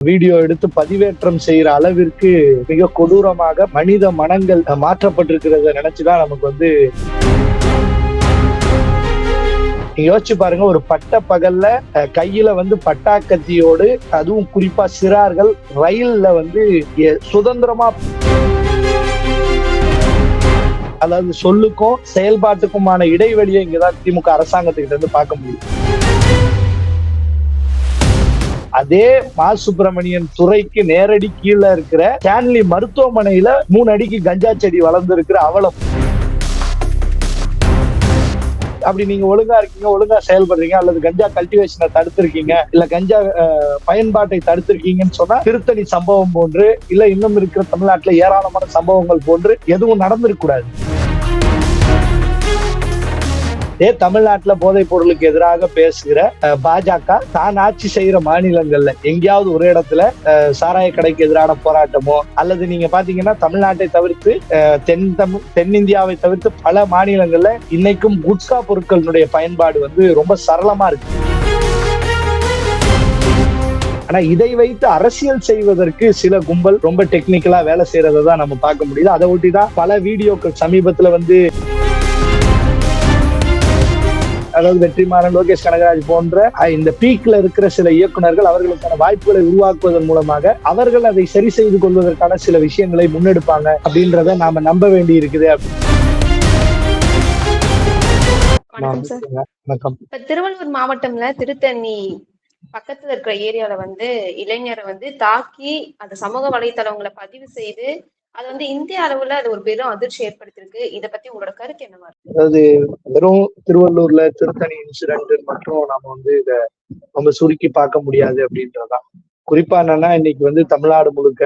Video எடுத்து பதிவேற்றம் செய்யற அளவிற்கு மிக கொடூரமாக மனித மனங்கள் மாற்றப்பட்டிருக்கிறத நினைச்சுதான் நமக்கு வந்து நீங்க யோசிச்சு பாருங்க ஒரு பட்ட பகல்ல கையில வந்து பட்டாக்கத்தியோடு அதுவும் குறிப்பா சிறார்கள் ரயில்ல வந்து எ- சுதந்திரமா அதாவது சொல்லுக்கும் செயல்பாட்டுக்குமான இடைவெளியை இங்கதான் திமுக அரசாங்கத்துக்கிட்ட இருந்து பார்க்க முடியும் அதே மா சுப்பிரமணியன் துறைக்கு நேரடி கீழே இருக்கிற ஸ்டான்லி மருத்துவமனையில மூணு அடிக்கு கஞ்சா செடி வளர்ந்து அவலம் அப்படி நீங்க ஒழுங்கா இருக்கீங்க ஒழுங்கா செயல்படுறீங்க அல்லது கஞ்சா கல்டிவேஷனை தடுத்திருக்கீங்க இல்ல கஞ்சா அஹ், பயன்பாட்டை தடுத்திருக்கீங்கன்னு சொன்னா திருத்தணி சம்பவம் போன்று இல்ல இன்னும் இருக்கிற தமிழ்நாட்டுல ஏராளமான சம்பவங்கள் போன்று எதுவும் நடந்திருக்க கூடாது. இதே தமிழ்நாட்டுல போதைப் பொருளுக்கு எதிராக பேசுகிற பாஜக தான் ஆட்சி செய்யற மாநிலங்கள்ல எங்கேயாவது ஒரு இடத்துல சாராய கடைக்கு எதிரான போராட்டமோ அல்லது நீங்க பாத்தீங்கன்னா தமிழ்நாட்டை தவிர்த்து தென் தமிழ் தென்னிந்தியாவை தவிர்த்து பல மாநிலங்கள்ல இன்னைக்கும் குட்கா பொருட்களினுடைய பயன்பாடு வந்து ரொம்ப சரளமா இருக்கு. ஆனா இதை வைத்து அரசியல் செய்வதற்கு சில கும்பல் ரொம்ப டெக்னிக்கலா வேலை செய்யறதை தான் நம்ம பார்க்க முடியுது. அதை ஒட்டி தான் பல வீடியோக்கள் சமீபத்துல வந்து அதாவது வெற்றிமாறன் லோகேஷ் கனகராஜ் போன்ற இந்த பீக்ல இருக்கிற சில இயக்குனர்கள் அவர்களுக்கான வாய்ப்புகளை உருவாக்குவதன் மூலமாக அவர்கள் அதை சரி செய்து கொள்வதற்கான சில விஷயங்களை முன்னெடுப்பாங்க அப்படின்றத நாம நம்ப வேண்டி இருக்குது வணக்கம் திருவள்ளூர் மாவட்டம்ல திருத்தணி பக்கத்துல இருக்கிற ஏரியால வந்து இளைஞரை வந்து தாக்கி அந்த சமூக வலைத்தளங்களை பதிவு செய்து அது வந்து இந்திய அளவுல அது ஒரு பெரும் அதிர்ச்சி ஏற்படுத்திருக்கு இத பத்தி உங்களோட கருத்து என்னவா இருக்கு? அதாவது வெறும் திருவள்ளூர்ல திருத்தணி இன்சிடென்ட் மட்டும் நாம வந்து இத நம்ம சுருக்கி பார்க்க முடியாது அப்படின்றதான் குறிப்பா என்னன்னா இன்னைக்கு வந்து தமிழ்நாடு முழுக்க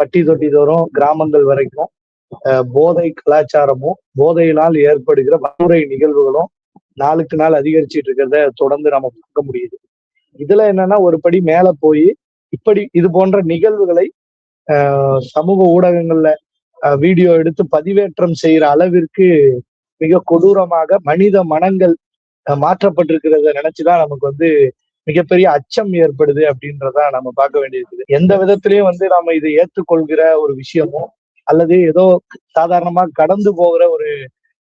பட்டி தொட்டி தோறும் கிராமங்கள் வரைக்கும் போதை கலாச்சாரமும் போதையினால் ஏற்படுகிற வன்முறை நிகழ்வுகளும் நாளுக்கு நாள் அதிகரிச்சிட்டு இருக்கிறத தொடர்ந்து நம்ம பார்க்க முடியுது. இதுல என்னன்னா ஒரு படி மேல போய் இப்படி இது போன்ற நிகழ்வுகளை சமூக ஊடகங்கள்ல அஹ், வீடியோ எடுத்து பதிவேற்றம் செய்யற அளவிற்கு மிக கொடூரமாக மனித மனங்கள் மாற்றப்பட்டிருக்கிறத நினைச்சுதான் நமக்கு வந்து மிகப்பெரிய அச்சம் ஏற்படுது அப்படின்றத நம்ம பார்க்க வேண்டியிருக்குது. எந்த விதத்திலயும் வந்து நாம இதை ஏற்றுக்கொள்கிற ஒரு விஷயமோ அல்லது ஏதோ சாதாரணமா கடந்து போகிற ஒரு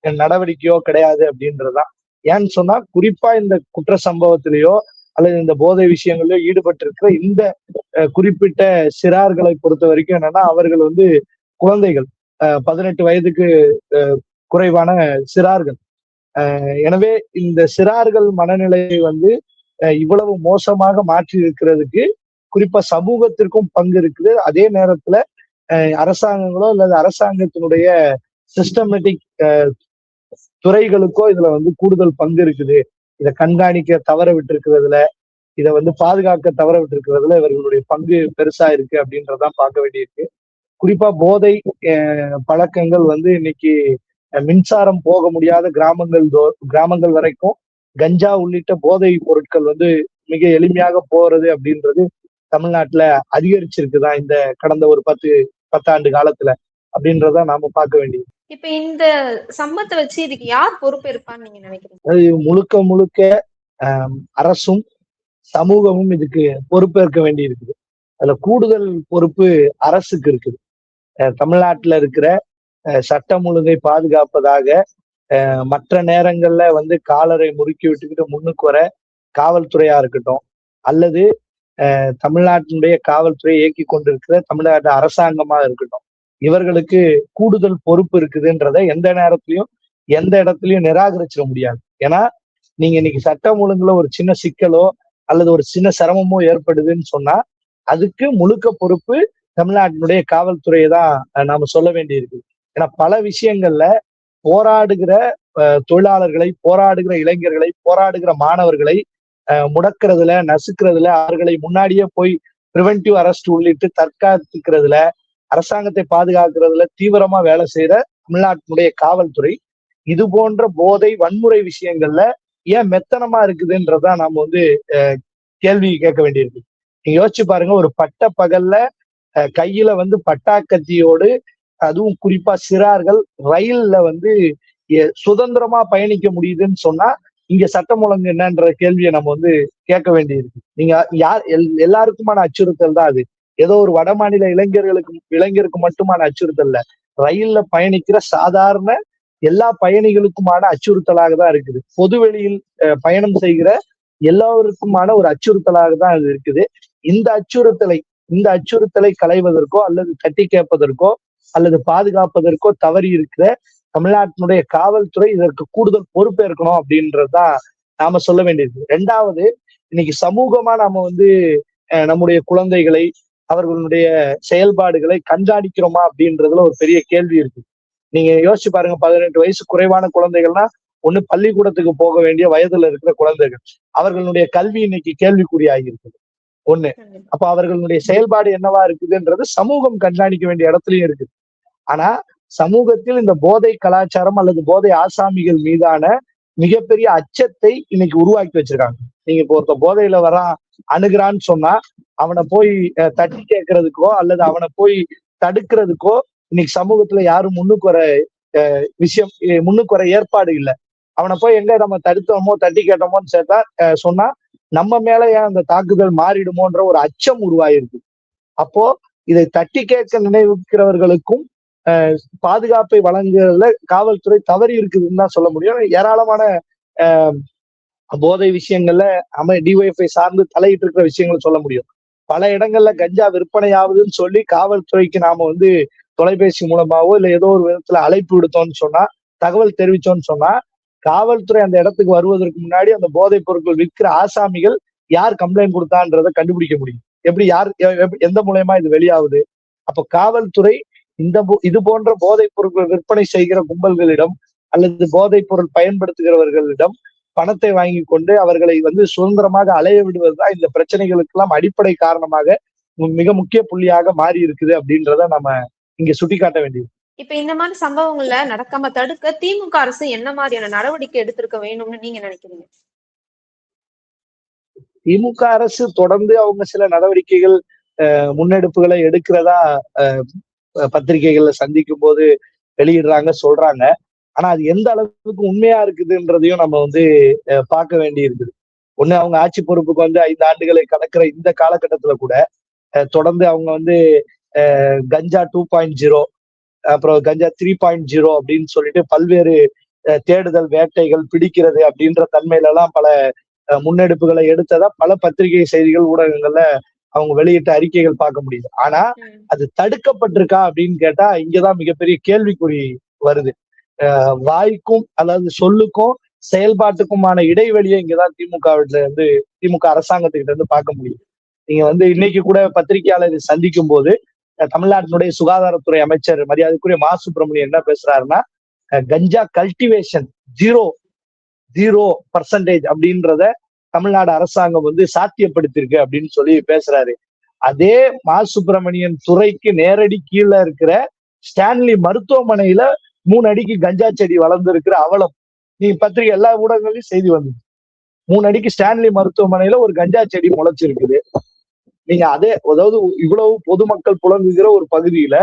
நடவடிக்கையோ கிடையாது அப்படின்றதுதான். ஏன்னு சொன்னா குறிப்பா இந்த குற்ற சம்பவத்திலேயோ அல்லது இந்த போதை விஷயங்கள்ல ஈடுபட்டிருக்கிற இந்த அஹ், குறிப்பிட்ட சிறார்களை பொறுத்த வரைக்கும் என்னன்னா அவர்கள் வந்து குழந்தைகள் அஹ், பதினெட்டு வயதுக்கு அஹ், குறைவான சிறார்கள். எனவே இந்த சிறார்கள் மனநிலையை வந்து அஹ், இவ்வளவு மோசமாக மாற்றி இருக்கிறதுக்கு குறிப்பா சமூகத்திற்கும் பங்கு இருக்குது. அதே நேரத்துல அஹ், அரசாங்கங்களோ அல்லது அரசாங்கத்தினுடைய சிஸ்டமேட்டிக் துறைகளுக்கோ இதுல வந்து கூடுதல் பங்கு இருக்குது. இதை கண்காணிக்க தவற விட்டிருக்கிறதுல இதை வந்து பாதுகாக்க தவற விட்டிருக்கிறதுல இவர்களுடைய பங்கு பெருசா இருக்கு அப்படின்றதான் பார்க்க வேண்டியிருக்கு. குறிப்பா போதை பழக்கங்கள் வந்து இன்னைக்கு மின்சாரம் போக முடியாத கிராமங்கள் தோ- கிராமங்கள் வரைக்கும் கஞ்சா உள்ளிட்ட போதை பொருட்கள் வந்து மிக எளிமையாக போறது அப்படின்றது தமிழ்நாட்டுல அதிகரிச்சிருக்குதான் இந்த கடந்த ஒரு பத்து பத்தாண்டு காலத்துல அப்படின்றத நாம பார்க்க வேண்டியது இப்ப இந்த சம்பத்தை வச்சு இதுக்கு யார் பொறுப்பேற்பான்னு நீங்க நினைக்கிறீங்க? முழுக்க முழுக்க அரசும் சமூகமும் இதுக்கு பொறுப்பேற்க வேண்டி இருக்குது அதுல கூடுதல் பொறுப்பு அரசுக்கு இருக்குது. தமிழ்நாட்டுல இருக்கிற அஹ், சட்டம் ஒழுங்கை பாதுகாப்பதாக அஹ், மற்ற நேரங்கள்ல வந்து காலரை முறுக்கி விட்டுக்கிட்டு முன்னுக்கு வர காவல்துறையா இருக்கட்டும் அல்லது தமிழ்நாட்டினுடைய காவல்துறையை இயக்கி கொண்டிருக்கிற தமிழ்நாட்டு அரசாங்கமா இருக்கட்டும் இவர்களுக்கு கூடுதல் பொறுப்பு இருக்குதுன்றத எந்த நேரத்திலையும் எந்த இடத்துலயும் நிராகரிச்சிட முடியாது. ஏன்னா நீங்க இன்னைக்கு சட்டம் ஒழுங்குல ஒரு சின்ன சிக்கலோ அல்லது ஒரு சின்ன சிரமமோ ஏற்படுதுன்னு சொன்னா அதுக்கு முழுக்க பொறுப்பு தமிழ்நாட்டினுடைய காவல்துறையை தான் நாம சொல்ல வேண்டியிருக்கு. ஏன்னா பல விஷயங்கள்ல போராடுகிற தொழிலாளர்களை போராடுகிற இளைஞர்களை போராடுகிற மாணவர்களை முடக்கிறதுல நசுக்கிறதுல அவர்களை முன்னாடியே போய் பிரிவென்டிவ் அரெஸ்ட் உள்ளிட்டு தற்காத்துக்கிறதுல அரசாங்கத்தை பாதுகாக்கிறதுல தீவிரமா வேலை செய்யற தமிழ்நாட்டினுடைய காவல்துறை இது போன்ற போதை வன்முறை விஷயங்கள்ல ஏன் மெத்தனமா இருக்குதுன்றதான் நாம வந்து அஹ், கேள்வி கேட்க வேண்டியிருக்கு. நீங்க யோசிச்சு பாருங்க ஒரு பட்ட பகல்ல கையில வந்து பட்டாக்கத்தியோடு அதுவும் குறிப்பா சிறார்கள் ரயில்ல வந்து சுதந்திரமா பயணிக்க முடியுதுன்னு சொன்னா இங்க சட்டம் ஒழுங்கு என்னன்ற கேள்வியை நம்ம வந்து கேட்க வேண்டியிருக்கு. நீங்க யார் எல்- எல்லாருக்குமான அச்சுறுத்தல் தான் அது. ஏதோ ஒரு வடமாநில இளைஞர்களுக்கு இளைஞருக்கு மட்டுமான அச்சுறுத்தல் ரயில்ல பயணிக்கிற சாதாரண எல்லா பயணிகளுக்குமான அச்சுறுத்தலாக தான் இருக்குது. பொதுவெளியில் அஹ், பயணம் செய்கிற எல்லாருக்குமான ஒரு அச்சுறுத்தலாக தான் அது இருக்குது. இந்த அச்சுறுத்தலை இந்த அச்சுறுத்தலை களைவதற்கோ அல்லது கட்டி கேட்பதற்கோ அல்லது பாதுகாப்பதற்கோ தவறி இருக்கிற தமிழ்நாட்டினுடைய காவல்துறை இதற்கு கூடுதல் பொறுப்பேற்கணும் அப்படின்றதுதான் நாம சொல்ல வேண்டியது. ரெண்டாவது இன்னைக்கு சமூகமா நாம வந்து நம்முடைய குழந்தைகளை அவர்களுடைய செயல்பாடுகளை கண்காணிக்கிறோமா அப்படின்றதுல ஒரு பெரிய கேள்வி இருக்கு. நீங்க யோசிச்சு பாருங்க பதினெட்டு வயசு குறைவான குழந்தைகள்னா ஒண்ணு பள்ளிக்கூடத்துக்கு போக வேண்டிய வயதுல இருக்கிற குழந்தைகள் அவர்களுடைய கல்வி இன்னைக்கு கேள்விக்குறியாகி இருக்குது ஒண்ணு. அப்ப அவர்களுடைய செயல்பாடு என்னவா இருக்குதுன்றது சமூகம் கண்காணிக்க வேண்டிய இடத்துலயும் இருக்குது. ஆனா சமூகத்தில் இந்த போதை கலாச்சாரம் அல்லது போதை ஆசாமிகள் மீதான மிகப்பெரிய அச்சத்தை இன்னைக்கு உருவாக்கி வச்சிருக்காங்க. நீங்க இப்போ ஒருத்த போதையில வரான் அணுகிறான்னு சொன்னா அவனை போய் அஹ், தட்டி கேட்கறதுக்கோ அல்லது அவனை போய் தடுக்கிறதுக்கோ இன்னைக்கு சமூகத்துல யாரும் முன்னுக்கு வர அஹ், விஷயம் முன்னுக்குற முன்னுக்கு வர ஏற்பாடு இல்லை. அவனை போய் எங்க நம்ம தடுத்தோமோ தட்டி கேட்டோமோன்னு சேர்த்தா அஹ், சொன்னா நம்ம மேல ஏன் அந்த தாக்குதல் மாறிடுமோன்ற ஒரு அச்சம் உருவாயிருக்கு. அப்போ இதை தட்டி கேட்க நினைவுக்கிறவர்களுக்கும் அஹ், பாதுகாப்பை வழங்குறதுல காவல்துறை தவறி இருக்குதுன்னு தான் சொல்ல முடியும். ஏராளமான அஹ், போதை விஷயங்கள்ல அமை டிஒய்எஃப்ஐ சார்ந்து தலையிட்டு இருக்கிற விஷயங்கள் சொல்ல முடியும். பல இடங்கள்ல கஞ்சா விற்பனை ஆகுதுன்னு சொல்லி காவல்துறைக்கு நாம வந்து தொலைபேசி மூலமாவோ இல்ல ஏதோ ஒரு விதத்துல அழைப்பு விடுத்தோம்னு சொன்னா தகவல் தெரிவிச்சோம்னு சொன்னா காவல்துறை அந்த இடத்துக்கு வருவதற்கு முன்னாடி அந்த போதைப் பொருட்கள் விற்கிற ஆசாமிகள் யார் கம்ப்ளைண்ட் கொடுத்தான்றதை கண்டுபிடிக்க முடியும். எப்படி யார் எப்- எந்த மூலயமா இது வெளியாகுது? அப்போ காவல்துறை இந்த போ- இது போன்ற போதைப் பொருட்கள் விற்பனை செய்கிற கும்பல்களிடம் அல்லது போதைப் பொருள் பயன்படுத்துகிறவர்களிடம் பணத்தை வாங்கி கொண்டு அவர்களை வந்து சுதந்திரமாக அலைய விடுவதுதான் இந்த பிரச்சனைகளுக்கெல்லாம் அடிப்படை காரணமாக மிக முக்கிய புள்ளியாக மாறி இருக்குது அப்படின்றத நம்ம இங்க சுட்டிக்காட்ட வேண்டியது. இப்ப இந்த மாதிரி சம்பவங்கள்ல நடக்காம தடுக்க திமுக அரசு என்ன மாதிரியான நடவடிக்கை எடுத்திருக்க வேணும்னு நீங்க நினைக்கிறீங்க? திமுக அரசு தொடர்ந்து அவங்க சில நடவடிக்கைகள் அஹ், முன்னெடுப்புகளை எடுக்கிறதா அஹ், பத்திரிகைகள்ல சந்திக்கும் போது வெளியிடுறாங்க சொல்றாங்க. ஆனா அது எந்த அளவுக்கு உண்மையா இருக்குதுன்றதையும் நம்ம வந்து பார்க்க வேண்டி இருக்குது. ஒண்ணு அவங்க ஆட்சி பொறுப்புக்கு வந்து ஐந்து ஆண்டுகளை கடக்கிற இந்த காலகட்டத்துல கூட தொடர்ந்து அவங்க வந்து கஞ்சா டூ பாயிண்ட் ஜீரோ அப்புறம் கஞ்சா த்ரீ பாயிண்ட் ஜீரோ அப்படின்னு சொல்லிட்டு பல்வேறு தேடுதல் வேட்டைகள் பிடிக்கிறது அப்படின்ற தன்மையில எல்லாம் பல முன்னெடுப்புகளை எடுத்ததா பல பத்திரிகை செய்திகள் ஊடகங்கள்ல அவங்க வெளியிட்ட அறிக்கைகள் பார்க்க முடியுது. ஆனா. அது தடுக்கப்பட்டிருக்கா அப்படின்னு கேட்டா இங்கதான் மிகப்பெரிய கேள்விக்குறி வருது. வாய்க்கும் அதாவது சொல்லுக்கும் செயல்பாட்டுக்குமான இடைவெளியை இங்கதான் திமுக இருந்து திமுக அரசாங்கத்துக்கிட்ட இருந்து பார்க்க முடியுது. நீங்க வந்து இன்னைக்கு கூட பத்திரிகையாளர் சந்திக்கும் போது தமிழ்நாட்டினுடைய சுகாதாரத்துறை அமைச்சர் மரியாதைக்குரிய மா. சுப்பிரமணியம் என்ன பேசுறாருன்னா ganja cultivation zero zero percentage அப்படின்றத தமிழ்நாடு அரசாங்கம் வந்து சாத்தியப்படுத்திருக்கு அப்படின்னு சொல்லி பேசுறாரு. அதே மா. சுப்பிரமணியன் துறைக்கு நேரடி கீழே இருக்கிற ஸ்டான்லி மருத்துவமனையில மூணு அடிக்கு கஞ்சா செடி வளர்ந்துருக்கிற அவலம். நீ பத்திரிகை எல்லா ஊடகங்களையும் செய்தி வந்தது. மூணு அடிக்கு ஸ்டான்லி மருத்துவமனையில ஒரு கஞ்சா செடி முளைச்சிருக்குது. நீங்க அதே அதாவது இவ்வளவு பொதுமக்கள் புழங்குகிற ஒரு பகுதியில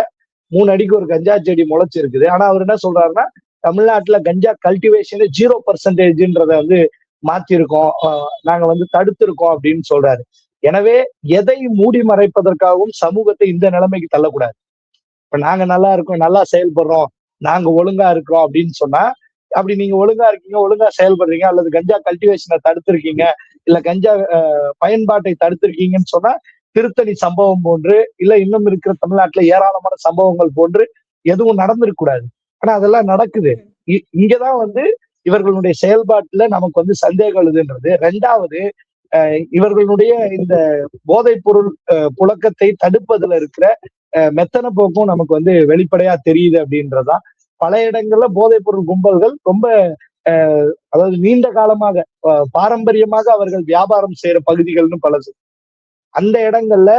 மூணு அடிக்கு ஒரு கஞ்சா செடி முளைச்சிருக்குது. ஆனா அவர் என்ன சொல்றாருன்னா தமிழ்நாட்டுல கஞ்சா கல்டிவேஷன் ஜீரோ பர்சன்டேஜ்ன்றத வந்து மாத்திருக்கோம். ஆஹ் நாங்க வந்து தடுத்திருக்கோம் அப்படின்னு சொல்றாரு. எனவே எதை மூடி மறைப்பதற்காகவும் சமூகத்தை இந்த நிலைமைக்கு தள்ளக்கூடாது. இப்ப நாங்க நல்லா இருக்கோம் நல்லா செயல்படுறோம். நாங்க ஒழுங்கா இருக்கிறோம் அப்படின்னு சொன்னா அப்படி நீங்க ஒழுங்கா இருக்கீங்க ஒழுங்கா செயல்படுறீங்க அல்லது கஞ்சா கல்டிவேஷனை தடுத்திருக்கீங்க இல்ல கஞ்சா அஹ், பயன்பாட்டை தடுத்திருக்கீங்கன்னு சொன்னா திருத்தணி சம்பவம் போன்று இல்ல இன்னும் இருக்கிற தமிழ்நாட்டுல ஏராளமான சம்பவங்கள் போன்று எதுவும் நடந்திருக்க கூடாது ஆனா அதெல்லாம் நடக்குது. இ- இங்கதான் வந்து இவர்களுடைய செயல்பாட்டுல நமக்கு வந்து சந்தேகம் எழுதுன்றது. ரெண்டாவது அஹ், இவர்களுடைய இந்த போதைப் பொருள் புழக்கத்தை தடுப்பதுல இருக்கிற மெத்தன போக்கும் நமக்கு வந்து வெளிப்படையா தெரியுது அப்படின்றதுதான் பல இடங்கள்ல போதைப்பொருள் கும்பல்கள் ரொம்ப அஹ், அதாவது நீண்ட காலமாக பாரம்பரியமாக அவர்கள் வியாபாரம் செய்யற பகுதிகள்னு பலது அந்த இடங்கள்ல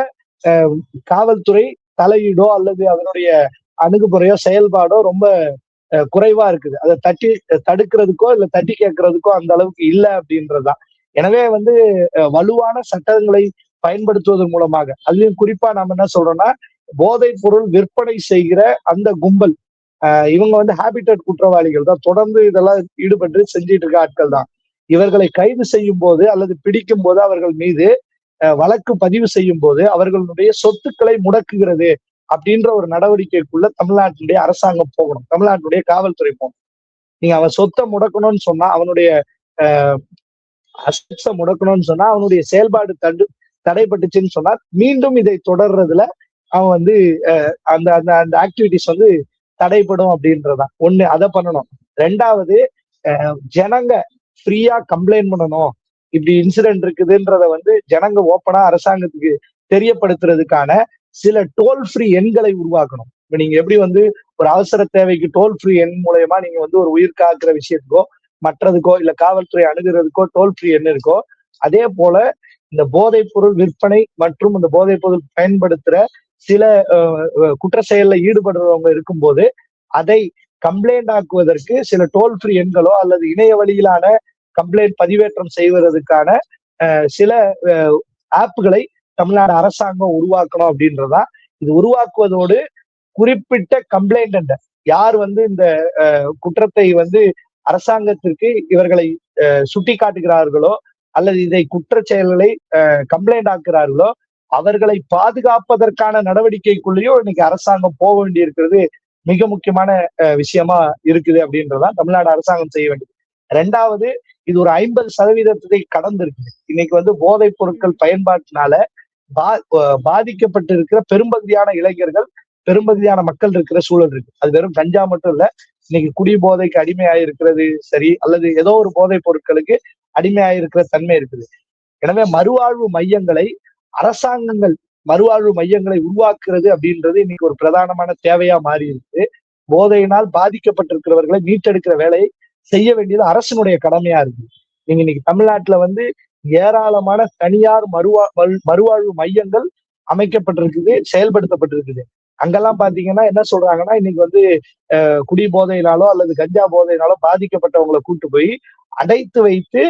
அஹ், காவல்துறை தலையீடோ அல்லது அதனுடைய அணுகுமுறையோ செயல்பாடோ ரொம்ப அஹ், குறைவா இருக்குது. அதை தட்டி தடுக்கிறதுக்கோ இல்ல தட்டி கேட்கறதுக்கோ அந்த அளவுக்கு இல்லை அப்படின்றதுதான் எனவே வந்து அஹ், வலுவான சட்டங்களை பயன்படுத்துவதன் மூலமாக அதுலயும் குறிப்பா நம்ம என்ன சொல்றோம்னா போதைப் பொருள் விற்பனை செய்கிற அந்த கும்பல் ஆஹ் இவங்க வந்து ஹேபிட்டட் குற்றவாளிகள் தான். தொடர்ந்து இதெல்லாம் ஈடுபட்டு செஞ்சிட்டு இருக்க ஆட்கள் தான். இவர்களை கைது செய்யும் போது அல்லது பிடிக்கும் போது அவர்கள் மீது அஹ், வழக்கு பதிவு செய்யும் போது அவர்களுடைய சொத்துக்களை முடக்குகிறது அப்படின்ற ஒரு நடவடிக்கைக்குள்ள தமிழ்நாட்டினுடைய அரசாங்கம் போகணும். தமிழ்நாட்டுடைய காவல்துறை போகணும். நீங்க அவன் சொத்தை முடக்கணும்னு சொன்னா அவனுடைய அசட்ஸை முடக்கணும்னு சொன்னா அவனுடைய செயல்பாடு தடு தடைப்பட்டுச்சுன்னு சொன்னா மீண்டும் இதை தொடர்றதுல அவன் வந்து அந்த அந்த அந்த ஆக்டிவிட்டிஸ் வந்து தடைப்படும் அப்படின்றதான். ஒண்ணு அதை பண்ணணும். ரெண்டாவது ஜனங்க ஃப்ரீயா கம்ப்ளைண்ட் பண்ணணும். இப்படி இன்சிடென்ட் இருக்குதுன்றத வந்து ஜனங்க ஓப்பனா அரசாங்கத்துக்கு தெரியப்படுத்துறதுக்கான சில டோல் ஃப்ரீ எண்களை உருவாக்கணும். இப்ப நீங்க எப்படி வந்து ஒரு அவசர தேவைக்கு டோல் ஃப்ரீ எண் மூலயமா நீங்க வந்து ஒரு உயிர் காக்குற விஷயத்துக்கோ மற்றதுக்கோ இல்ல காவல்துறை அணுகிறதுக்கோ டோல் ஃப்ரீ எண் இருக்கோ அதே போல இந்த போதைப் பொருள் விற்பனை மற்றும் இந்த போதைப் பொருள் பயன்படுத்துற சில குற்ற செயல்ல ஈடுபடுறவங்க இருக்கும்போது அதை கம்ப்ளைண்ட் ஆக்குவதற்கு சில டோல் ஃப்ரீ எண்களோ அல்லது இணைய வழியிலான கம்ப்ளைண்ட் பதிவேற்றம் செய்வதற்கான அஹ், சில ஆப்புகளை தமிழ்நாடு அரசாங்கம் உருவாக்கணும் அப்படின்றதா. இது உருவாக்குவதோடு குறிப்பிட்ட கம்ப்ளைண்ட் யார் வந்து இந்த குற்றத்தை வந்து அரசாங்கத்திற்கு இவர்களை அஹ், சுட்டி காட்டுகிறார்களோ அல்லது இதை குற்ற செயல்களை கம்ப்ளைண்ட் ஆக்குறார்களோ அவர்களை பாதுகாப்பதற்கான நடவடிக்கைக்குள்ளேயும் இன்னைக்கு அரசாங்கம் போக வேண்டி இருக்கிறது மிக முக்கியமான விஷயமா இருக்குது அப்படின்றதான் தமிழ்நாடு அரசாங்கம் செய்ய வேண்டியது. ரெண்டாவது இது ஒரு ஐம்பது சதவீதத்தை கடந்திருக்கு இன்னைக்கு வந்து போதைப் பொருட்கள் பயன்பாட்டினால பா பாதிக்கப்பட்டு இருக்கிற பெரும்பகுதியான இளைஞர்கள் பெரும்பகுதியான மக்கள் இருக்கிற சூழல் இருக்கு. அது வெறும் கஞ்சா மட்டும் இல்ல இன்னைக்கு குடி போதைக்கு அடிமையாயிருக்கிறது சரி அல்லது ஏதோ ஒரு போதைப் பொருட்களுக்கு அடிமையாயிருக்கிற தன்மை இருக்குது. எனவே மறுவாழ்வு மையங்களை அரசாங்கங்கள் மறுவாழ்வு மையங்களை உருவாக்குறது அப்படின்றது இன்னைக்கு ஒரு பிரதானமான தேவையா மாறி இருக்கு போதையினால் பாதிக்கப்பட்டிருக்கிறவர்களை மீட்டெடுக்கிற வேலையை செய்ய வேண்டியது அரசினுடைய கடமையா இருக்கு. நீங்க இன்னைக்கு தமிழ்நாட்டுல வந்து ஏராளமான தனியார் மறுவா மறுவாழ்வு மையங்கள் அமைக்கப்பட்டிருக்குது செயல்படுத்தப்பட்டிருக்குது. அங்கெல்லாம் பாத்தீங்கன்னா என்ன சொல்றாங்கன்னா இன்னைக்கு வந்து அஹ், குடி போதையினாலோ அல்லது கஞ்சா போதையினாலோ பாதிக்கப்பட்டவங்களை கூட்டு போய் அடைத்து வைத்து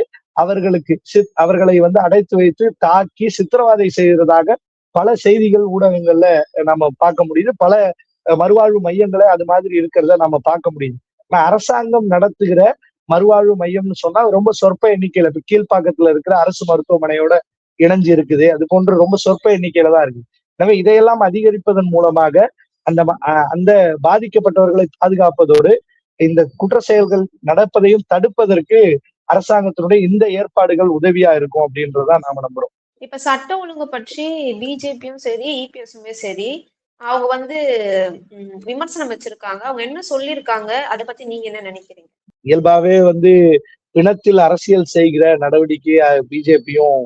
அவர்களுக்கு சித்- அவர்களை வந்து அடைத்து வைத்து தாக்கி சித்திரவதை செய்வதாக பல செய்திகள் ஊடகங்கள்ல நம்ம பார்க்க முடியுது. பல மறுவாழ்வு மையங்களை அது மாதிரி இருக்கிறத நம்ம பார்க்க முடியுது. அரசாங்கம் நடத்துகிற மறுவாழ்வு மையம்னு சொன்னா ரொம்ப சொற்ப எண்ணிக்கையில இப்ப கீழ்ப்பாக்கத்துல இருக்கிற அரசு மருத்துவமனையோட இணைஞ்சு இருக்குது. அது போன்று ரொம்ப சொற்ப எண்ணிக்கையில தான் இருக்கு எனவே இதையெல்லாம் அதிகரிப்பதன் மூலமாக அந்த ம- அஹ் அந்த பாதிக்கப்பட்டவர்களை பாதுகாப்பதோடு இந்த குற்ற செயல்கள் நடப்பதையும் தடுப்பதற்கு அரசாங்கத்தினுடைய இந்த ஏற்பாடுகள் உதவியா இருக்கும் அப்படின்றதான் நாம நம்புறோம். இப்ப சட்ட ஒழுங்கு பற்றி பிஜேபியும் சரி இபிஎஸ்மே சரி அவங்க வந்து விமர்சனம் வச்சிருக்காங்க. அவங்க என்ன சொல்லியிருக்காங்க அதை பத்தி நீங்க என்ன நினைக்கிறீங்க? இயல்பாவே வந்து பிணத்தில் அரசியல் செய்கிற நடவடிக்கை பிஜேபியும்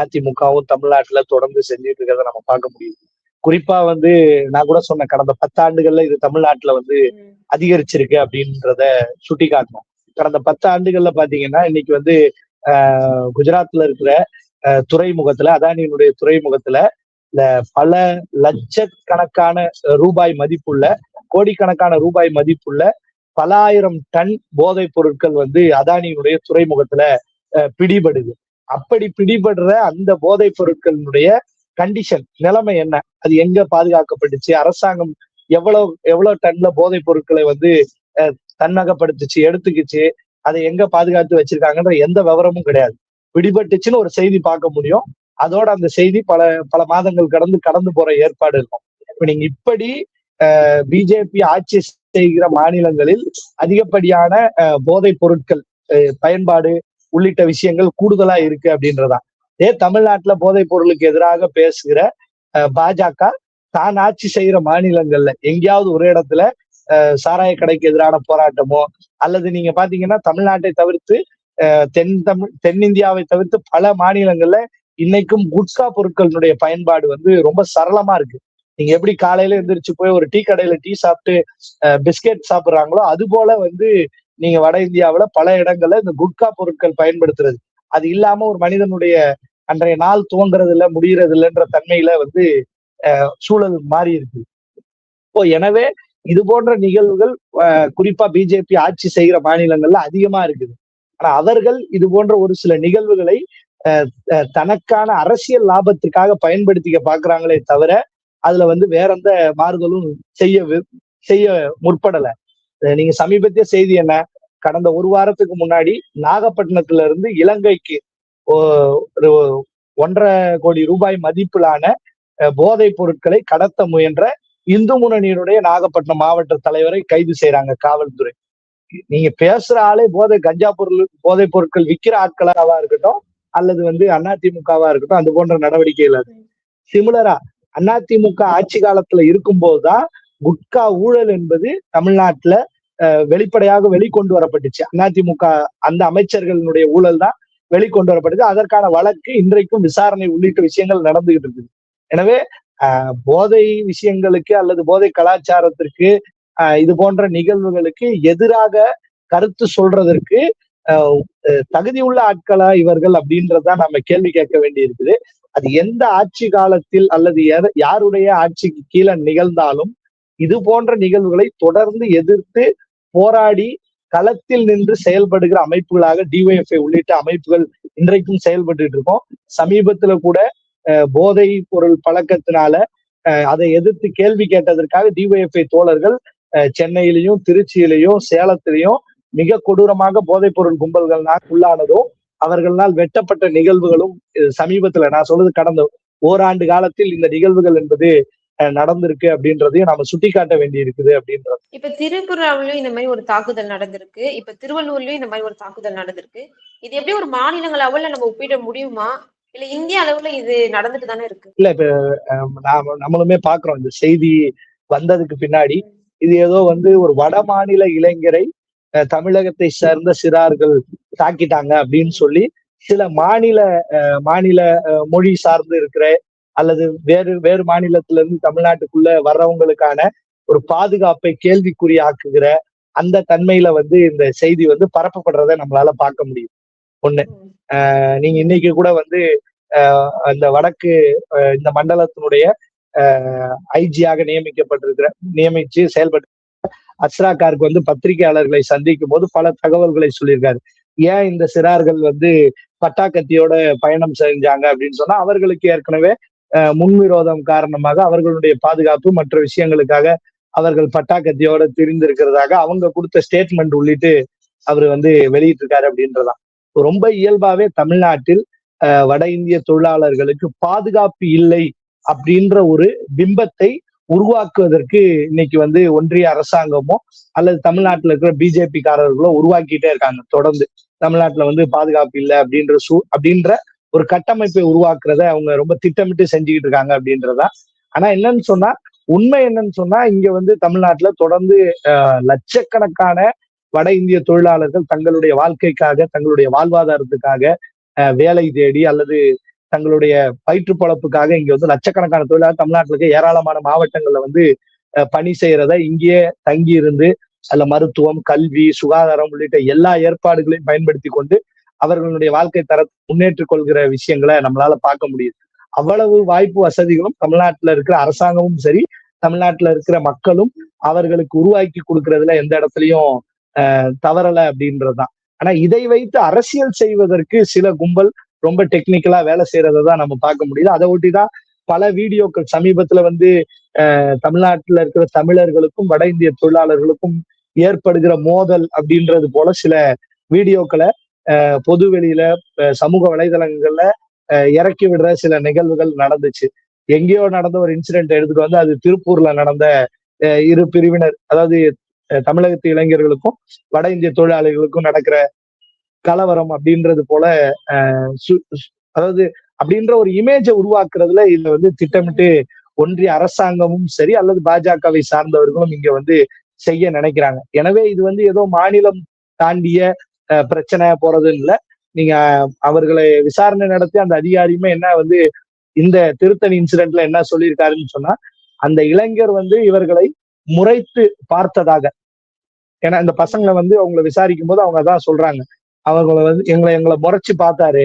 அதிமுகவும் தமிழ்நாட்டுல தொடர்ந்து செஞ்சுட்டு இருக்கிறத நம்ம பார்க்க முடியுது. குறிப்பா வந்து நான் கூட சொன்ன கடந்த பத்தாண்டுகள்ல இது தமிழ்நாட்டுல வந்து அதிகரிச்சிருக்கு அப்படின்றத சுட்டி காட்டணும் கடந்த பத்து ஆண்டுகள்ல பாத்தீங்கன்னா இன்னைக்கு வந்து ஆஹ், குஜராத்ல இருக்கிற துறைமுகத்துல அதானியினுடைய துறைமுகத்துல இந்த பல லட்சக்கணக்கான ரூபாய் மதிப்புள்ள கோடிக்கணக்கான ரூபாய் மதிப்புள்ள பல ஆயிரம் டன் போதைப் பொருட்கள் வந்து அதானியினுடைய துறைமுகத்துல பிடிபடுது. அப்படி பிடிபடுற அந்த போதைப் பொருட்களினுடைய கண்டிஷன் நிலைமை என்ன? அது எங்க பாதுகாக்கப்பட்டுச்சு? அரசாங்கம் எவ்வளவு எவ்வளவு டன்ல போதைப் பொருட்களை வந்து அஹ், தன்னகப்படுத்துச்சு எடுத்துக்கிச்சு அதை எங்க பாதுகாத்து வச்சிருக்காங்கன்ற எந்த விவரமும் கிடையாது. பிடிபட்டுச்சுன்னு ஒரு செய்தி பார்க்க முடியும். அதோட அந்த செய்தி பல பல மாதங்கள் கடந்து கடந்து போற ஏற்பாடு இருக்கும். இப்ப நீங்க இப்படி பிஜேபி ஆட்சி செய்கிற மாநிலங்களில் அதிகப்படியான அஹ், போதைப் பொருட்கள் அஹ், பயன்பாடு உள்ளிட்ட விஷயங்கள் கூடுதலா இருக்கு அப்படின்றதா ஏ தமிழ்நாட்டுல போதைப் பொருளுக்கு எதிராக பேசுகிற அஹ், பாஜக தான் ஆட்சி செய்யற மாநிலங்கள்ல எங்கேயாவது ஒரு இடத்துல சாராய கடைக்கு எதிரான போராட்டமோ அல்லது நீங்க பாத்தீங்கன்னா தமிழ்நாட்டை தவிர்த்து அஹ், தென் தமிழ் தென்னிந்தியாவை தவிர்த்து பல மாநிலங்கள்ல இன்னைக்கும் குட்கா பொருட்களினுடைய பயன்பாடு வந்து ரொம்ப சரளமா இருக்கு. நீங்க எப்படி காலையில எந்திரிச்சு போய் ஒரு டீ கடையில டீ சாப்பிட்டு பிஸ்கெட் சாப்பிடுறாங்களோ அது போல வந்து நீங்க வட இந்தியாவுல பல இடங்கள்ல இந்த குட்கா பொருட்கள் பயன்படுத்துறது. அது இல்லாம ஒரு மனிதனுடைய அன்றைய நாள் துவங்குறது இல்லை முடிகிறது இல்லைன்ற தன்மையில வந்து அஹ், சூழல் மாறி இருக்கு இப்போ எனவே இது போன்ற நிகழ்வுகள் குறிப்பா பிஜேபி ஆட்சி செய்கிற மாநிலங்கள்ல அதிகமா இருக்குது. ஆனா அவர்கள் இது போன்ற ஒரு சில நிகழ்வுகளை அஹ், தனக்கான அரசியல் லாபத்திற்காக பயன்படுத்திக்க பாக்குறாங்களே தவிர அதுல வந்து வேற எந்த மாறுதலும் செய்ய வி- செய்ய முற்படல. நீங்க சமீபத்திய செய்தி என்ன? கடந்த ஒரு வாரத்துக்கு முன்னாடி நாகப்பட்டினத்துல இருந்து இலங்கைக்கு ஓ- ஒரு ஒன்றரை கோடி ரூபாய் மதிப்பிலான போதைப் பொருட்களை கடத்த முயன்ற இந்து முன்னணியினுடைய நாகப்பட்டினம் மாவட்ட தலைவரை கைது செய்யறாங்க காவல்துறை. நீங்க பேசுற ஆளே போதை கஞ்சா பொருள் போதைப் பொருட்கள் விக்கிற ஆட்களாவா இருக்கட்டும் அல்லது வந்து அதிமுகவா இருக்கட்டும் அது போன்ற நடவடிக்கைகள் அது. சிமிலரா அதிமுக ஆட்சி காலத்துல இருக்கும்போதுதான் குட்கா ஊழல் என்பது தமிழ்நாட்டுல அஹ், வெளிப்படையாக வெளிக்கொண்டு வரப்பட்டுச்சு. அதிமுக அந்த அமைச்சர்களினுடைய ஊழல் தான் வெளிக்கொண்டு வரப்பட்டது. அதற்கான வழக்கு இன்றைக்கும் விசாரணை உள்ளிட்ட விஷயங்கள் நடந்துகிட்டு இருக்குது. எனவே போதை விஷயங்களுக்கு அல்லது போதை கலாச்சாரத்திற்கு இது போன்ற நிகழ்வுகளுக்கு எதிராக கருத்து சொல்றதற்கு தகுதி உள்ள தகுதியுள்ள ஆட்களா இவர்கள் அப்படின்றதான் நம்ம கேள்வி கேட்க வேண்டி இருக்குது அது எந்த ஆட்சி காலத்தில் அல்லது யாருடைய ஆட்சிக்கு கீழே நிகழ்ந்தாலும் இது போன்ற நிகழ்வுகளை தொடர்ந்து எதிர்த்து போராடி களத்தில் நின்று செயல்படுகிற அமைப்புகளாக டிஒஎஃப்ஐ உள்ளிட்ட அமைப்புகள் இன்றைக்கும் செயல்பட்டு இருக்கோம். சமீபத்துல கூட போதை பொருள் பழக்கத்தினால அஹ், அதை எதிர்த்து கேள்வி கேட்டதற்காக டிஒய்எஃப்ஐ தோழர்கள் அஹ், சென்னையிலையும் திருச்சியிலையும் சேலத்திலையும் மிக கொடூரமாக போதைப் பொருள் கும்பல்கள்னால் உள்ளானதும் அவர்களால் வெட்டப்பட்ட நிகழ்வுகளும் சமீபத்துல நான் சொல்றது கடந்த ஓராண்டு காலத்தில் இந்த நிகழ்வுகள் என்பது அஹ், நடந்திருக்கு அப்படின்றதையும் நாம சுட்டிக்காட்ட வேண்டி இருக்குது அப்படின்றது. இப்ப திரிபுராவிலயும் இந்த மாதிரி ஒரு தாக்குதல் நடந்திருக்கு. இப்ப திருவள்ளூர்லயும் இந்த மாதிரி ஒரு தாக்குதல் நடந்திருக்கு. இது எப்படி ஒரு மாநிலங்கள் நம்ம ஒப்பிட முடியுமா? இல்ல இந்திய அளவுல இது நடந்துட்டு தானே இருக்கு? இல்ல இப்ப நம்மளுமே பாக்குறோம். இந்த செய்தி வந்ததுக்கு பின்னாடி இது ஏதோ வந்து ஒரு வட மாநில இளைஞரை தமிழகத்தை சேர்ந்த சிறார்கள் தாக்கிட்டாங்க அப்படின்னு சொல்லி சில மாநில மாநில மொழி சார்ந்து இருக்கிற அல்லது வேறு வேறு மாநிலத்துல இருந்து தமிழ்நாட்டுக்குள்ள வர்றவங்களுக்கான ஒரு பாதுகாப்பை கேள்விக்குறியாக்குகிற அந்த தன்மையில வந்து இந்த செய்தி வந்து பரப்பப்படுறதை நம்மளால பார்க்க முடியும். ஒண்ணு. நீங்க இன்னைக்கு கூட வந்து அந்த வடக்கு இந்த மண்டலத்தினுடைய ஐஜியாக நியமிக்கப்பட்டிருக்கிற நியமிச்சு செயல்பட்டு அஸ்ரா வந்து பத்திரிகையாளர்களை சந்திக்கும் போது பல தகவல்களை சொல்லியிருக்காரு. ஏன் இந்த சிறார்கள் வந்து பட்டாக்கத்தியோட பயணம் செஞ்சாங்க அப்படின்னு சொன்னா அவர்களுக்கு ஏற்கனவே அஹ், முன்விரோதம் காரணமாக அவர்களுடைய பாதுகாப்பு மற்ற விஷயங்களுக்காக அவர்கள் பட்டாக்கத்தியோட தெரிந்திருக்கிறதாக அவங்க கொடுத்த ஸ்டேட்மெண்ட் உள்ளிட்டு அவர் வந்து வெளியிட்டிருக்காரு அப்படின்றதான். ரொம்ப இயல்பாவே தமிழ்நாட்டில் அஹ், வட இந்திய தொழிலாளர்களுக்கு பாதுகாப்பு இல்லை அப்படின்ற ஒரு பிம்பத்தை உருவாக்குவதற்கு இன்னைக்கு வந்து ஒன்றிய அரசாங்கமோ அல்லது தமிழ்நாட்டில் இருக்கிற பிஜேபி காரர்களோ உருவாக்கிட்டே இருக்காங்க. தொடர்ந்து தமிழ்நாட்டில் வந்து பாதுகாப்பு இல்லை அப்படின்ற சூ அப்படின்ற ஒரு கட்டமைப்பை உருவாக்குறத அவங்க ரொம்ப திட்டமிட்டு செஞ்சுக்கிட்டு இருக்காங்க அப்படின்றதா. ஆனா என்னன்னு சொன்னா உண்மை என்னன்னு சொன்னா இங்க வந்து தமிழ்நாட்டுல தொடர்ந்து லட்சக்கணக்கான வட இந்திய தொழிலாளர்கள் தங்களுடைய வாழ்க்கைக்காக தங்களுடைய வாழ்வாதாரத்துக்காக வேலை தேடி அல்லது தங்களுடைய பயிற்று பழப்புக்காக இங்க வந்து லட்சக்கணக்கான தொழிலாளர் தமிழ்நாட்டில் இருக்க ஏராளமான மாவட்டங்கள்ல வந்து பணி செய்யறத இங்கேயே தங்கி இருந்து அதுல மருத்துவம் கல்வி சுகாதாரம் உள்ளிட்ட எல்லா ஏற்பாடுகளையும் பயன்படுத்தி கொண்டு அவர்களுடைய வாழ்க்கை தர முன்னேற்றிக் கொள்கிற விஷயங்களை நம்மளால பார்க்க முடியுது. அவ்வளவு வாய்ப்பு வசதிகளும் தமிழ்நாட்டுல இருக்கிற அரசாங்கமும் சரி தமிழ்நாட்டுல இருக்கிற மக்களும் அவர்களுக்கு உருவாக்கி கொடுக்கறதுல எந்த இடத்துலயும் தவறல அப்படின்றதுதான் ஆனா இதை வைத்து அரசியல் செய்வதற்கு சில கும்பல் ரொம்ப டெக்னிக்கலா வேலை செய்யறதை தான் நம்ம பார்க்க முடியுது. அதை ஒட்டி தான் பல வீடியோக்கள் சமீபத்துல வந்து தமிழ்நாட்டில் இருக்கிற தமிழர்களுக்கும் வட இந்திய தொழிலாளர்களுக்கும் ஏற்படுகிற மோதல் அப்படின்றது போல சில வீடியோக்களை பொது வெளியில சமூக வலைதளங்கள்ல அஹ், இறக்கி விடுற சில நிகழ்வுகள் நடந்துச்சு. எங்கேயோ நடந்த ஒரு இன்சிடென்ட் எடுத்துட்டு வந்து அது திருப்பூர்ல நடந்த இரு பிரிவினர் அதாவது தமிழகத்து இளைஞர்களுக்கும் வட இந்திய தொழிலாளிகளுக்கும் நடக்கிற கலவரம் அப்படின்றது போல சு- அதாவது அப்படின்ற ஒரு இமேஜை உருவாக்குறதுல இதுல வந்து திட்டமிட்டு ஒன்றிய அரசாங்கமும் சரி அல்லது பாஜகவை சார்ந்தவர்களும் இங்க வந்து செய்ய நினைக்கிறாங்க. எனவே இது வந்து ஏதோ மாநிலம் தாண்டிய பிரச்சனை போறது இல்லை. நீங்க அவர்களை விசாரணை நடத்தி அந்த அதிகாரியுமே என்ன வந்து இந்த திருத்தணி இன்சிடென்ட்ல என்ன சொல்லியிருக்காருன்னு சொன்னா அந்த இளைஞர் வந்து இவர்களை முறைத்து பார்த்ததாக ஏன்னா இந்த பசங்களை வந்து அவங்களை விசாரிக்கும் போது அவங்க அதான் சொல்றாங்க. அவங்களை வந்து எங்களை எங்களை முறைச்சு பார்த்தாரு.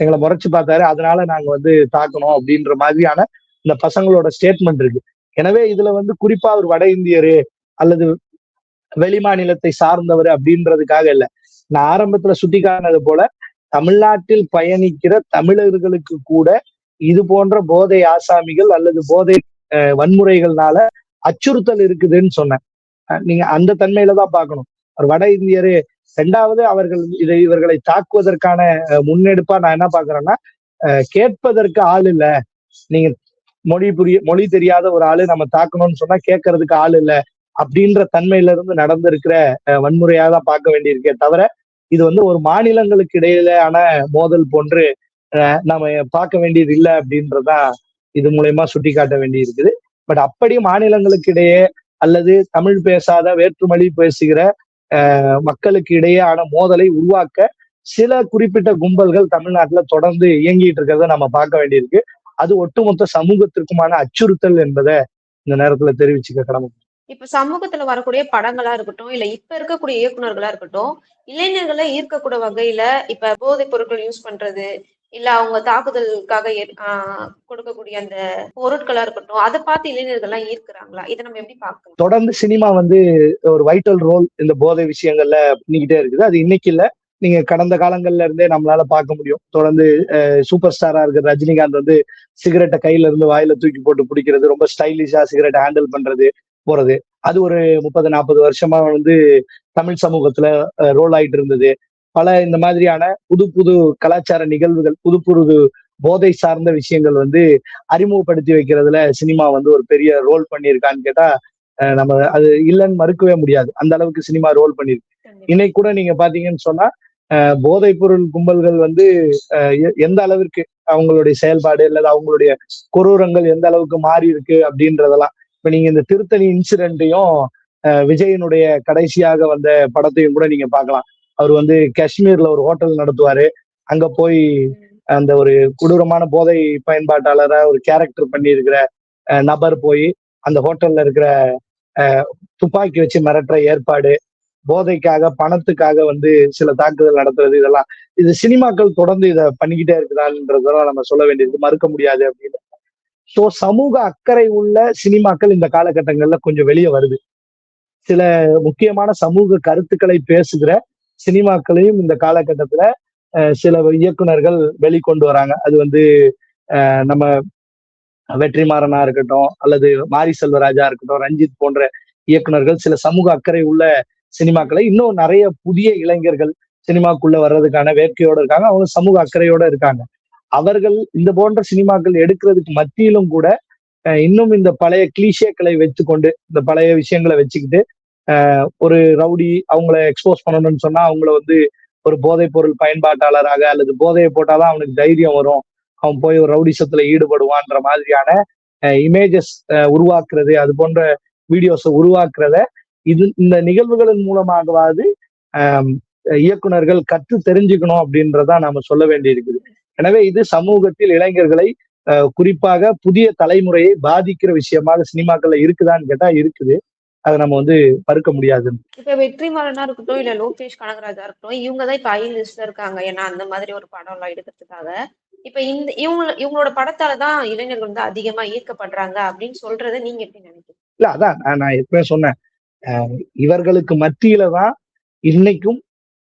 எங்களை முறைச்சு பார்த்தாரு. அதனால நாங்க வந்து தாக்கணும் அப்படின்ற மாதிரியான இந்த பசங்களோட ஸ்டேட்மெண்ட் இருக்கு. எனவே இதுல வந்து குறிப்பா ஒரு வட இந்தியரு அல்லது வெளி மாநிலத்தை சார்ந்தவர் அப்படின்றதுக்காக இல்ல. நான் ஆரம்பத்துல சுட்டிக்காட்டினது போல தமிழ்நாட்டில் பயணிக்கிற தமிழர்களுக்கு கூட இது போன்ற போதை ஆசாமிகள் அல்லது போதை வன்முறைகள்னால அச்சுறுத்தல் இருக்குதுன்னு சொன்னேன். நீங்க அந்த தன்மையில தான் பார்க்கணும். ஒரு வட இந்தியரு ரெண்டாவது அவர்கள் இதை இவர்களை தாக்குவதற்கான முன்னெடுப்பா நான் என்ன பாக்குறேன்னா அஹ், கேட்பதற்கு ஆள் இல்ல. நீங்க மொழி புரிய மொழி தெரியாத ஒரு ஆளு நம்ம தாக்கணும்னு சொன்னா கேட்கறதுக்கு ஆள் இல்ல. அப்படின்ற தன்மையில இருந்து நடந்திருக்கிற அஹ், வன்முறையா தான் பார்க்க வேண்டியிருக்கே தவிர இது வந்து ஒரு மாநிலங்களுக்கு இடையிலான மோதல் போன்று அஹ், நம்ம பார்க்க வேண்டியது இல்லை அப்படின்றதான் இது மூலயமா சுட்டி காட்ட வேண்டியிருக்குது. பட் அப்படி மாநிலங்களுக்கு இடையே அல்லது தமிழ் பேசாத வேற்றுமொழி பேசுகிற மக்களுக்கு இடையேயான மோதலை உருவாக்க சில குறிப்பிட்ட கும்பல்கள் தமிழ்நாட்டுல தொடர்ந்து இயங்கிட்டு இருக்கிறத நம்ம பார்க்க வேண்டியிருக்கு. அது ஒட்டுமொத்த சமூகத்திற்குமான அச்சுறுத்தல் என்பதை இந்த நேரத்துல தெரிவிச்சுக்க கடமை. இப்ப சமூகத்துல வரக்கூடிய படங்களா இருக்கட்டும் இல்ல இப்ப இருக்கக்கூடிய இயக்குநர்களா இருக்கட்டும் இளைஞர்களை ஈர்க்கக்கூடிய வகையில இப்ப போதைப் பொருட்கள் யூஸ் பண்றது இல்ல அவங்க தாக்குதலுக்காக கொடுக்கக்கூடிய அந்த பொருட்களா இருக்கட்டும் அதை பார்த்து இளைஞர்கள் எல்லாம் ஈர்க்கிறாங்களா? இதை நம்ம எப்படி பார்க்கலாம்? தொடர்ந்து சினிமா வந்து ஒரு வைட்டல் ரோல் இந்த போதை விஷயங்கள்ல பண்ணிக்கிட்டே இருக்குது. அது இன்னைக்கு இல்ல. நீங்க கடந்த காலங்கள்ல இருந்தே நம்மளால பார்க்க முடியும். தொடர்ந்து சூப்பர் ஸ்டாரா இருக்கிற ரஜினிகாந்த் வந்து சிகரெட்டை கையில இருந்து வாயில தூக்கி போட்டு பிடிக்கிறது ரொம்ப ஸ்டைலிஷா சிகரெட் ஹேண்டில் பண்றது போறது. அது ஒரு முப்பது நாற்பது வருஷமா வந்து தமிழ் சமூகத்துல ரோல் ஆயிட்டு இருந்தது. பல இந்த மாதிரியான புது புது கலாச்சார நிகழ்வுகள் புது புது போதை சார்ந்த விஷயங்கள் வந்து அறிமுகப்படுத்தி வைக்கிறதுல சினிமா வந்து ஒரு பெரிய ரோல் பண்ணியிருக்கான்னு கேட்டா நம்ம அது இல்லைன்னு மறுக்கவே முடியாது. அந்த அளவுக்கு சினிமா ரோல் பண்ணிருக்கு கண்டிப்பா. இன்னைக்கு கூட நீங்க பாத்தீங்கன்னு சொன்னா அஹ் போதைப் பொருள் கும்பல்கள் வந்து எந்த அளவிற்கு அவங்களுடைய செயல்பாடு அல்லது அவங்களுடைய கொடூரங்கள் எந்த அளவுக்கு மாறி இருக்கு அப்படின்றதெல்லாம் இப்ப நீங்க இந்த திருத்தணி இன்சிடென்ட்டையும் விஜயனுடைய கடைசியாக வந்த படத்தையும் கூட நீங்க பார்க்கலாம். அவர் வந்து காஷ்மீர்ல ஒரு ஹோட்டல் நடத்துவாரு. அங்க போய் அந்த ஒரு கொடூரமான போதை பயன்பாட்டாளரா ஒரு கேரக்டர் பண்ணி இருக்கிற நபர் போய் அந்த ஹோட்டல்ல இருக்கிற துப்பாக்கி வச்சு மிரட்டுற ஏற்பாடு போதைக்காக பணத்துக்காக வந்து சில தாக்குதல் நடத்துறது இதெல்லாம். இது சினிமாக்கள் தொடர்ந்து இதை பண்ணிக்கிட்டே இருக்குதான்றதெல்லாம் நம்ம சொல்ல வேண்டியது. மறுக்க முடியாது அப்படின்னு. ஸோ சமூக அக்கறை உள்ள சினிமாக்கள் இந்த காலகட்டங்கள்ல கொஞ்சம் வெளியே வருது. சில முக்கியமான சமூக கருத்துக்களை பேசுகிற சினிமாக்களையும் இந்த காலகட்டத்துல சில இயக்குனர்கள் வெளிக்கொண்டு வராங்க. அது வந்து நம்ம வெற்றிமாறனா இருக்கட்டும் அல்லது மாரி செல்வராஜா இருக்கட்டும் ரஞ்சித் போன்ற இயக்குனர்கள் சில சமூக அக்கறை உள்ள சினிமாக்களை இன்னும் நிறைய புதிய இளைஞர்கள் சினிமாக்குள்ள வர்றதுக்கான வேட்கையோட இருக்காங்க. அவங்க சமூக அக்கறையோட இருக்காங்க. அவர்கள் இந்த போன்ற சினிமாக்கள் எடுக்கிறதுக்கு மத்தியிலும் கூட இன்னும் இந்த பழைய கிளீஷேக்களை வச்சுக்கொண்டு இந்த பழைய விஷயங்களை வச்சுக்கிட்டு ஒரு ரவுடி அவங்கள எக்ஸ்போஸ் பண்ணணும்னு சொன்னா அவங்கள வந்து ஒரு போதைப் பொருள் பயன்பாட்டாளராக அல்லது போதையை போட்டாதான் அவனுக்கு தைரியம் வரும். அவன் போய் ஒரு ரவுடிசத்துல ஈடுபடுவான்ற மாதிரியான இமேஜஸ் உருவாக்குறது அது போன்ற வீடியோஸை உருவாக்குறத இது இந்த நிகழ்வுகளின் மூலமாகவாது இயக்குனர்கள் கற்று தெரிஞ்சுக்கணும் அப்படின்றதா நாம சொல்ல வேண்டியிருக்குது. எனவே இது சமூகத்தில் இளைஞர்களை குறிப்பாக புதிய தலைமுறையை பாதிக்கிற விஷயமாக சினிமாக்கள்ல இருக்குதான்னு கேட்டா இருக்குது. அதை நம்ம வந்து மறுக்க முடியாது. இப்ப வெற்றிமாறனா இருக்கட்டும் இல்ல லோகேஷ் கனகராஜா இருக்கட்டும் இவங்க தான் இப்ப ஐ லிஸ்ட்ல இருக்காங்க. ஏன்னா அந்த மாதிரி ஒரு படம் எல்லாம் எடுக்கிறதுக்காக. இப்ப இந்த இவங்க இவங்களோட படத்தால தான் இளைஞர்கள் வந்து அதிகமா ஈர்க்கப்படுறாங்க அப்படின்னு சொல்றதை நீங்க எப்படி நினைக்கிறீங்க? இல்ல அதான் நான் எப்பவே சொன்னேன். இவர்களுக்கு மத்தியில தான் இன்னைக்கும்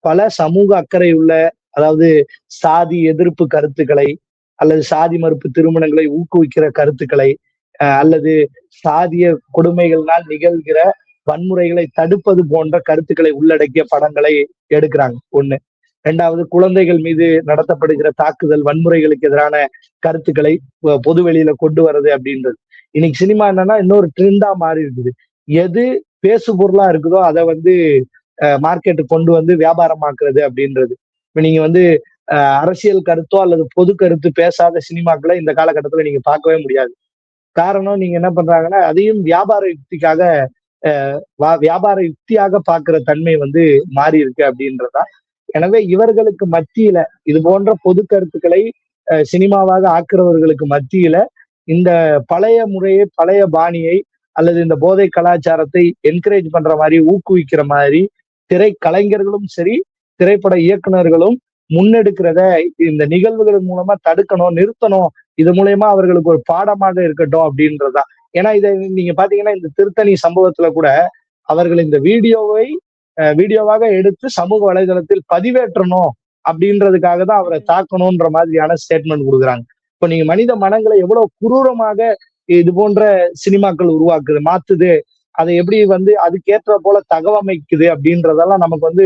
பல சமூக அக்கறை உள்ள அதாவது சாதி எதிர்ப்பு கருத்துக்களை அல்லது சாதி மறுப்பு திருமணங்களை ஊக்குவிக்கிற கருத்துக்களை அல்லது சாதிய கொடுமைகள்னால் நிகழ்கிற வன்முறைகளை தடுப்பது போன்ற கருத்துக்களை உள்ளடக்கிய படங்களை எடுக்கிறாங்க. ஒண்ணு. ரெண்டாவது குழந்தைகள் மீது நடத்தப்படுகிற தாக்குதல் வன்முறைகளுக்கு எதிரான கருத்துக்களை பொது வெளியில கொண்டு வர்றது அப்படின்றது. இன்னைக்கு சினிமா என்னன்னா இன்னொரு ட்ரெண்டா மாறி இருக்குது. எது பேசு பொருளா இருக்குதோ அதை வந்து மார்க்கெட்டுக்கு கொண்டு வந்து வியாபாரமாக்குறது அப்படின்றது. இப்ப நீங்க வந்து அஹ், அரசியல் கருத்தோ அல்லது பொது கருத்து பேசாத சினிமாக்களை இந்த காலகட்டத்துல நீங்க பார்க்கவே முடியாது. காரணம் நீங்க என்ன பண்றாங்கன்னா அதையும் வியாபார யுக்திக்காக அஹ், வியாபார யுக்தியாக பார்க்கிற தன்மை வந்து மாறி இருக்கு அப்படின்றதா? எனவே இவர்களுக்கு மத்தியில இது போன்ற பொது கருத்துக்களை அஹ், சினிமாவாக ஆக்குறவர்களுக்கு மத்தியில இந்த பழைய முறையை பழைய பாணியை அல்லது இந்த போதை கலாச்சாரத்தை என்கரேஜ் பண்ற மாதிரி ஊக்குவிக்கிற மாதிரி திரைக்கலைஞர்களும் சரி திரைப்பட இயக்குனர்களும் முன்னெடுக்கிறத இந்த நிகழ்வுகள் மூலமா தடுக்கணும் நிறுத்தணும். இது மூலயமா அவர்களுக்கு ஒரு பாடமாக இருக்கட்டும் அப்படின்றதா. ஏன்னா இதை நீங்க பாத்தீங்கன்னா இந்த திருத்தணி சம்பவத்துல கூட அவர்கள் இந்த வீடியோவை வீடியோவாக எடுத்து சமூக வலைதளத்தில் பதிவேற்றணும் அப்படின்றதுக்காக தான் அவரை தாக்கணும்ன்ற மாதிரியான ஸ்டேட்மெண்ட் கொடுக்குறாங்க. இப்போ நீங்க மனித மனங்களை எவ்வளவு குரூரமாக இது போன்ற சினிமாக்கள் உருவாக்குது மாத்துது அதை எப்படி வந்து அதுக்கேற்ற போல தகவமைக்குது அப்படின்றதெல்லாம் நமக்கு வந்து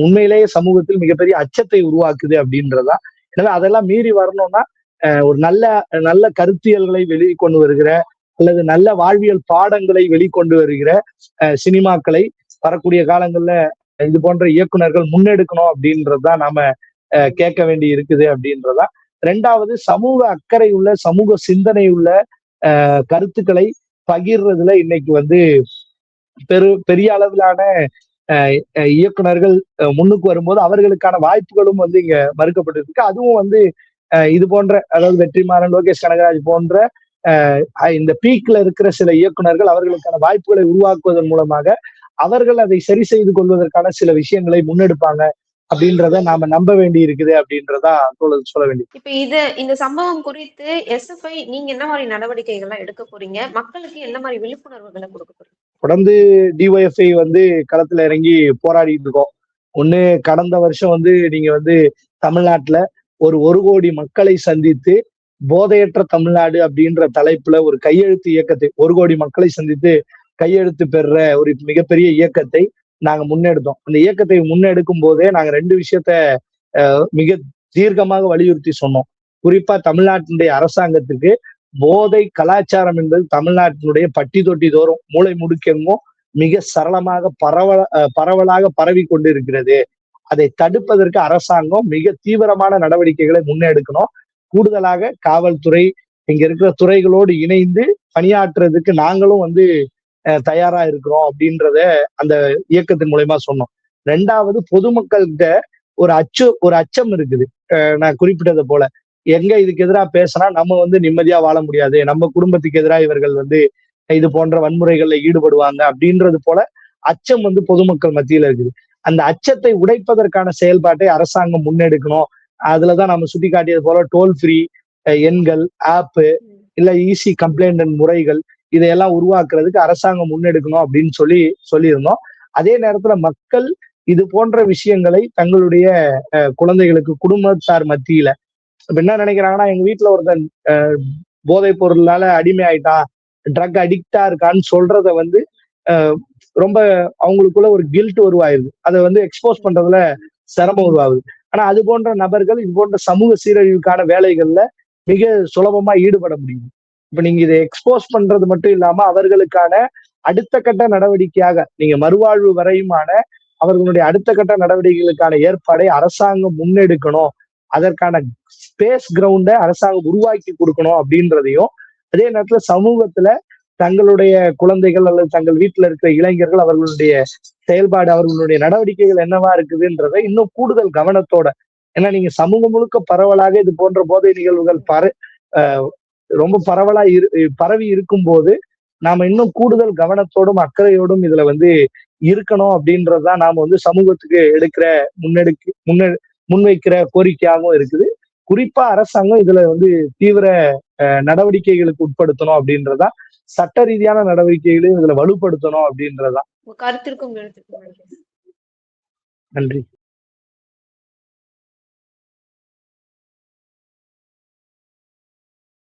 உண்மையிலேயே சமூகத்தில் மிகப்பெரிய அச்சத்தை உருவாக்குது அப்படின்றதா? எனவே அதெல்லாம் மீறி வரணும்னா அஹ், ஒரு நல்ல நல்ல கருத்தியல்களை வெளிக்கொண்டு வருகிற அல்லது நல்ல வாழ்வியல் பாடங்களை வெளிக்கொண்டு வருகிற அஹ், சினிமாக்களை வரக்கூடிய காலங்கள்ல இது போன்ற இயக்குநர்கள் முன்னெடுக்கணும் அப்படின்றதுதான் நாம அஹ், கேட்க வேண்டி இருக்குது அப்படின்றதா? ரெண்டாவது சமூக அக்கறை உள்ள சமூக சிந்தனை உள்ள அஹ், கருத்துக்களை பகிர்றதுல இன்னைக்கு வந்து பெரு பெரிய அளவிலான அஹ், இயக்குனர்கள் அஹ், முன்னுக்கு வரும்போது அவர்களுக்கான வாய்ப்புகளும் வந்து இங்க மறுக்கப்பட்டிருக்கு. அதுவும் வந்து இது போன்ற அதாவது வெற்றிமாறன் லோகேஷ் கனகராஜ் போன்ற இந்த பீக்ல இருக்கிற சில இயக்குனர்கள் அவர்களுக்கான வாய்ப்புகளை உருவாக்குவதன் மூலமாக அவர்கள் அதை சரி செய்து கொள்வதற்கான சில விஷயங்களை முன்னெடுப்பாங்க அப்படின்றத நாம நம்ப வேண்டி இருக்குது அப்படின்றதா சொல்ல சொல்ல வேண்டியது. இப்ப இது இந்த சம்பவம் குறித்து எஸ்எஃப்ஐ நீங்க என்ன மாதிரி நடவடிக்கைகள்லாம் எடுக்க போறீங்க? மக்களுக்கு என்ன மாதிரி விழிப்புணர்வுகளை கொடுக்க போறீங்க? தொடர்ந்து டிஒய்எஃப்ஐ வந்து களத்துல இறங்கி போராடிட்டு இருக்கோம். ஒண்ணு கடந்த வருஷம் வந்து நீங்க வந்து தமிழ்நாட்டுல ஒரு ஒரு கோடி மக்களை சந்தித்து போதையற்ற தமிழ்நாடு அப்படின்ற தலைப்புல ஒரு கையெழுத்து இயக்கத்தை ஒரு கோடி மக்களை சந்தித்து கையெழுத்து பெறுற ஒரு மிகப்பெரிய இயக்கத்தை நாங்க முன்னெடுத்தோம். அந்த இயக்கத்தை முன்னெடுக்கும் போதே நாங்க ரெண்டு விஷயத்த அஹ், மிக தீர்க்கமாக வலியுறுத்தி சொன்னோம். குறிப்பா தமிழ்நாட்டினுடைய அரசாங்கத்துக்கு போதை கலாச்சாரம் என்பது தமிழ்நாட்டினுடைய பட்டி தொட்டி தோறும் மூளை முடுக்கெங்கும் மிக சரளமாக பரவல பரவலாக பரவி கொண்டு இருக்கிறது அதை தடுப்பதற்கு அரசாங்கம் மிக தீவிரமான நடவடிக்கைகளை முன்னெடுக்கணும். கூடுதலாக காவல்துறை இங்க இருக்கிற துறைகளோடு இணைந்து பணியாற்றுறதுக்கு நாங்களும் வந்து அஹ், தயாரா இருக்கிறோம் அப்படின்றத அந்த இயக்கத்தின் மூலயமா சொன்னோம். ரெண்டாவது பொதுமக்கள்கிட்ட ஒரு அச்சு ஒரு அச்சம் இருக்குது. நான் குறிப்பிட்டது போல. எங்க இதுக்கு எதிராக பேசினா நம்ம வந்து நிம்மதியா வாழ முடியாது. நம்ம குடும்பத்துக்கு எதிராக இவர்கள் வந்து இது போன்ற வன்முறைகள்ல ஈடுபடுவாங்க அப்படின்றது போல அச்சம் வந்து பொதுமக்கள் மத்தியில இருக்குது. அந்த அச்சத்தை உடைப்பதற்கான செயல்பாட்டை அரசாங்கம் முன்னெடுக்கணும். அதுலதான் நம்ம சுட்டி காட்டியது போல டோல் ஃப்ரீ எண்கள் ஆப்பு இல்ல ஈஸி கம்ப்ளைண்ட் முறைகள் இதையெல்லாம் உருவாக்குறதுக்கு அரசாங்கம் முன்னெடுக்கணும் அப்படின்னு சொல்லி சொல்லியிருந்தோம். அதே நேரத்துல மக்கள் இது போன்ற விஷயங்களை தங்களுடைய குழந்தைகளுக்கு குடும்பத்தார் மத்தியில இப்ப என்ன நினைக்கிறாங்கன்னா எங்க வீட்டுல ஒருத்தன் போதைப் பொருளால அடிமை ஆயிட்டான் ட்ரக் அடிக்டா இருக்கான்னு சொல்றத வந்து ரொம்ப அவங்களுக்குள்ள ஒரு கில்ட் உருவாயிருது. அதை வந்து எக்ஸ்போஸ் பண்றதுல சிரமம் உருவாகுது. ஆனா அது போன்ற நபர்கள் இது போன்ற சமூக சீரழிவுக்கான வேலைகள்ல மிக சுலபமா ஈடுபட முடியும் இப்ப நீங்க இதை எக்ஸ்போஸ் பண்றது மட்டும் இல்லாம அவர்களுக்கான அடுத்த கட்ட நடவடிக்கையாக நீங்க மறுவாழ்வு வரையுமான அவர்களுடைய அடுத்த கட்ட நடவடிக்கைகளுக்கான ஏற்பாடை அரசாங்கம் முன்னெடுக்கணும். அதற்கான ஸ்பேஸ் கிரவுண்டை அரசாங்கம் உருவாக்கி கொடுக்கணும் அப்படின்றதையும் அதே நேரத்துல சமூகத்துல தங்களுடைய குழந்தைகள் அல்லது தங்கள் வீட்டுல இருக்கிற இளைஞர்கள் அவர்களுடைய செயல்பாடு அவர்களுடைய நடவடிக்கைகள் என்னவா இருக்குதுன்றதை இன்னும் கூடுதல் கவனத்தோட ஏன்னா நீங்க சமூகம் முழுக்க பரவலாக இது போன்ற போதை நிகழ்வுகள் பர அஹ் ரொம்ப பரவலா இரு பரவி இருக்கும்போது நாம இன்னும் கூடுதல் கவனத்தோடும் அக்கறையோடும் இதுல வந்து இருக்கணும் அப்படின்றதுதான் நாம வந்து சமூகத்துக்கு எடுக்கிற முன்னெடுக்கு முன்னெடு முன்வைக்கிற கோரிக்கையாகவும் இருக்குது. குறிப்பா அரசாங்கம் இதுல வந்து தீவிர நடவடிக்கைகளுக்கு உட்படுத்தணும் அப்படின்றதா சட்ட ரீதியான நடவடிக்கைகளையும் இதுல வலுப்படுத்தணும் அப்படின்றதா. உங்க கருத்திற்கும் நன்றி.